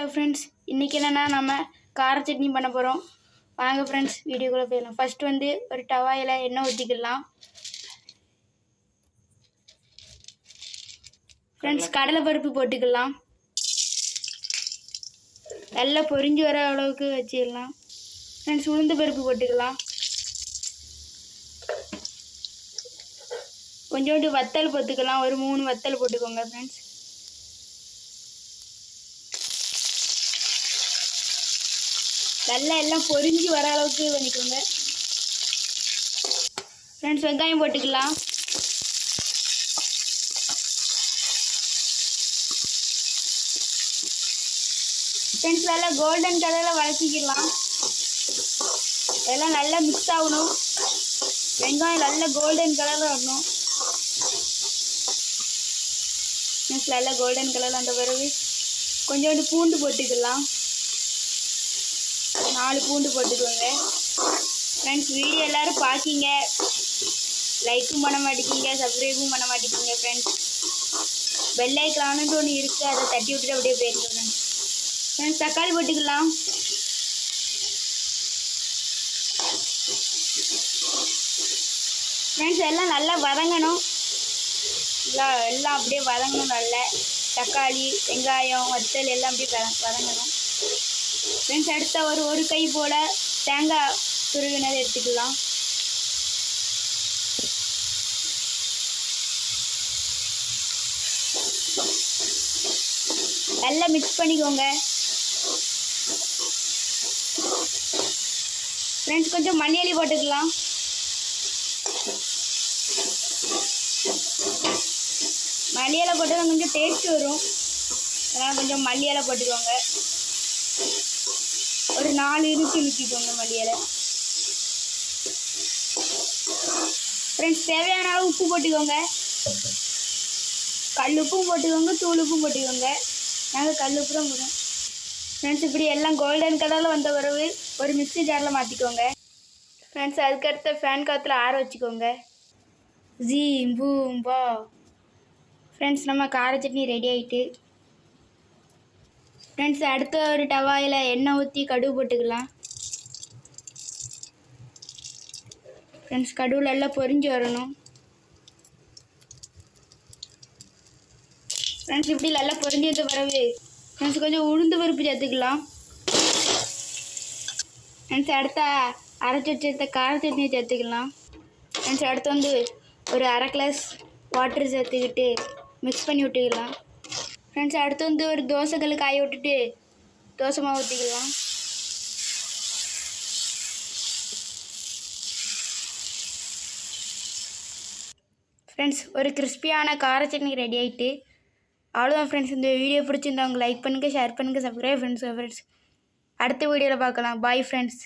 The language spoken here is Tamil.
ஹலோ ஃப்ரெண்ட்ஸ் இன்றைக்கி என்னென்னா நம்ம கார சட்னி பண்ண போகிறோம் வாங்க ஃப்ரெண்ட்ஸ் வீடியோக்குள்ளே போயிடலாம். ஃபஸ்ட்டு வந்து ஒரு டவாயில் எண்ணெய் ஊற்றிக்கலாம் ஃப்ரெண்ட்ஸ் கடலை பருப்பு போட்டுக்கலாம் நல்லா பொரிஞ்சு வர அளவுக்கு வச்சிடலாம். ஃப்ரெண்ட்ஸ் உளுந்து பருப்பு போட்டுக்கலாம் கொஞ்சோண்டு வத்தல் போட்டுக்கலாம். ஒரு மூணு வத்தல் போட்டுக்கோங்க ஃப்ரெண்ட்ஸ் நல்லா எல்லாம் பொரிஞ்சு வர அளவுக்கு பண்ணிக்கோங்க. ஃப்ரெண்ட்ஸ் வெங்காயம் போட்டுக்கலாம். ஃப்ரெண்ட்ஸ் நல்லா கோல்டன் கலரில் வளர்த்திக்கலாம் எல்லாம் நல்லா மிக்ஸ் ஆகணும். வெங்காயம் நல்லா கோல்டன் கலரில் வரணும். ஃப்ரெண்ட்ஸ் நல்லா கோல்டன் கலரில் அந்த பிறகு கொஞ்சோண்டு பூண்டு போட்டுக்கலாம். நாலு பூண்டு போட்டுக்கோங்க. ஃப்ரெண்ட்ஸ் வீடியோ எல்லோரும் பார்க்கிங்க லைக்கும் பண்ண மாட்டேங்கிங்க சப்ஸ்கிரைபும் பண்ண மாட்டேங்கிங்க ஃப்ரெண்ட்ஸ் பெல் ஒன்று இருக்குது அதை தட்டி விட்டுட்டு அப்படியே போயிருங்க ஃப்ரெண்ட்ஸ் ஃப்ரெண்ட்ஸ் தக்காளி போட்டுக்கலாம். ஃப்ரெண்ட்ஸ் எல்லாம் நல்லா வதங்கணும். எல்லாம் எல்லாம் அப்படியே வதங்கணும் நல்லா. தக்காளி வெங்காயம் வத்தல் எல்லாம் அப்படியே வதங்கணும். ஃப்ரெண்ட்ஸ் அடுத்த ஒரு ஒரு கை போல் தேங்காய் துருவினதை எடுத்துக்கலாம். நல்லா மிக்ஸ் பண்ணிக்கோங்க. ஃப்ரெண்ட்ஸ் கொஞ்சம் மண்ணியலி போட்டுக்கலாம். மல்லியலை போட்டால் கொஞ்சம் டேஸ்ட் வரும். அதனால் கொஞ்சம் மல்லியலை போட்டுக்கோங்க. ஒரு நாலு இருக்கு ஊற்றிக்கோங்க மல்லியலை ஃப்ரெண்ட்ஸ் தேவையான அளவு உப்பு போட்டுக்கோங்க. கல் உப்பும் போட்டுக்கோங்க தூள் உப்பும் போட்டுக்கோங்க. நாங்கள் கல் உப்பு தான் போடுவோம். ஃப்ரெண்ட்ஸ் இப்படி எல்லாம் கோல்டன் கலரில் வந்த பிறகு ஒரு மிக்சி ஜாரில் மாற்றிக்கோங்க ஃப்ரெண்ட்ஸ் அதுக்கடுத்த ஃபேன் காற்றுல ஆற வச்சுக்கோங்க. ஜீ பூம் பா. ஃப்ரெண்ட்ஸ் நம்ம கார சட்னி ரெடி ஆகிட்டு ஃப்ரெண்ட்ஸ் அடுத்த ஒரு டவாயில் எண்ணெய் ஊற்றி கடுகு போட்டுக்கலாம். ஃப்ரெண்ட்ஸ் கடுவில் எல்லாம் பொறிஞ்சு வரணும். ஃப்ரெண்ட்ஸ் இப்படி நல்லா பொரிஞ்சு வந்த பிறகு ஃப்ரெண்ட்ஸ் கொஞ்சம் உளுந்து பருப்பு சேர்த்துக்கலாம். ஃப்ரெண்ட்ஸ் அடுத்த அரைச்சி வச்சிருந்த கார சட்னி சேர்த்துக்கலாம். ஃப்ரெண்ட்ஸ் அடுத்து வந்து ஒரு அரை கிளாஸ் வாட்டர் சேர்த்துக்கிட்டு மிக்ஸ் பண்ணி விட்டுக்கலாம். ஃப்ரெண்ட்ஸ் அடுத்து வந்து ஒரு தோசைக்கல் காய விட்டுட்டு தோசை மாவு ஊற்றிக்கலாம் ஃப்ரெண்ட்ஸ் ஒரு கிறிஸ்பியான கார சட்னி ரெடி ஆகிட்டு அவ்வளோதான் ஃப்ரெண்ட்ஸ் இந்த வீடியோ பிடிச்சிருந்தவங்க லைக் பண்ணுங்கள் ஷேர் பண்ணுங்கள் சப்ஸ்கிரைப் ஃப்ரெண்ட்ஸ் ஃப்ரெண்ட்ஸ் அடுத்த வீடியோவில் பார்க்கலாம். Bye friends